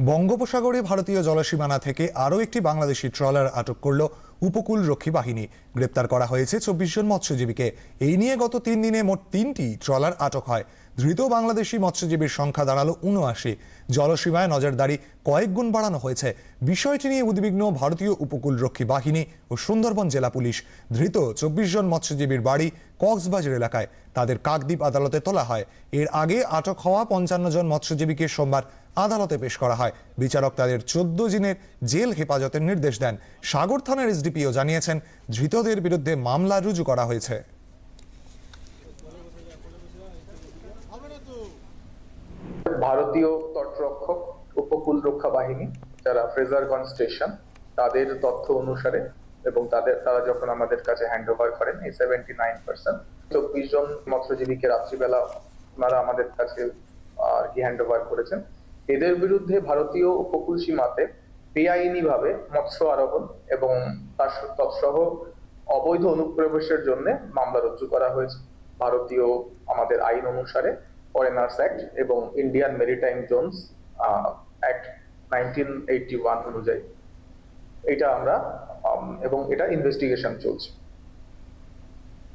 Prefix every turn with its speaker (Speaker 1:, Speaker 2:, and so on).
Speaker 1: বঙ্গোপসাগরে ভারতীয় জলসীমানা থেকে আরও একটি বাংলাদেশি ট্রলার আটক করল উপকূল রক্ষী বাহিনী। গ্রেপ্তার করা হয়েছে চব্বিশ জন মৎস্যজীবীকে। এই নিয়ে গত তিন দিনে মোট তিনটি ট্রলার আটক হয়। ধৃত বাংলাদেশি মৎস্যজীবীর সংখ্যা দাঁড়াল উনআশি জলসীমায় নজরদারি কয়েক গুণ বাড়ানো হয়েছে। বিষয়টি নিয়ে উদ্বিগ্ন ভারতীয় উপকূল রক্ষী বাহিনী ও সুন্দরবন জেলা পুলিশ। ধৃত চব্বিশ জন মৎস্যজীবীর বাড়ি কক্সবাজার এলাকায়। তাদের কাকদ্বীপ আদালতে তোলা হয়। এর আগে আটক হওয়া পঞ্চান্ন জন মৎস্যজীবীকে সোমবার আদালতে পেশ করা হয়। বিচারক তাদের চোদ্দ দিনের জেল হেফাজতের নির্দেশ দেন। সাগর থানার এসডিপিও জানিয়েছেন, ধৃতদের বিরুদ্ধে মামলা রুজু করা হয়েছে।
Speaker 2: ভারতীয় তটরক্ষক, উপকূল রক্ষা বাহিনী, যারা ফ্রেজারগঞ্জ স্টেশন তাদের তথ্য অনুসারে এবং তাদের, তারা যখন আমাদের কাছে হ্যান্ড ওভার করেন, এই সেভেন্টি নাইন পার্সেন্ট চব্বিশ জন মৎস্যজীবীকে রাত্রিবেলা ওনারা আমাদের কাছে আর কি হ্যান্ড ওভার করেছেন। এদের বিরুদ্ধে ভারতীয় উপকূল সীমাতে বেআইনি ভাবে মৎস্য আরোহণ এবং তার তৎসহ অবৈধ অনুপ্রবেশের জন্য মামলা রুজু করা হয়েছে। ভারতীয় আমাদের আইন অনুসারে ফরেনার্স অ্যাক্ট এবং Indian maritime zones act nineteen one অনুযায়ী। এটা আমরা এবং এটা ইনভেস্টিগেশন চলছে।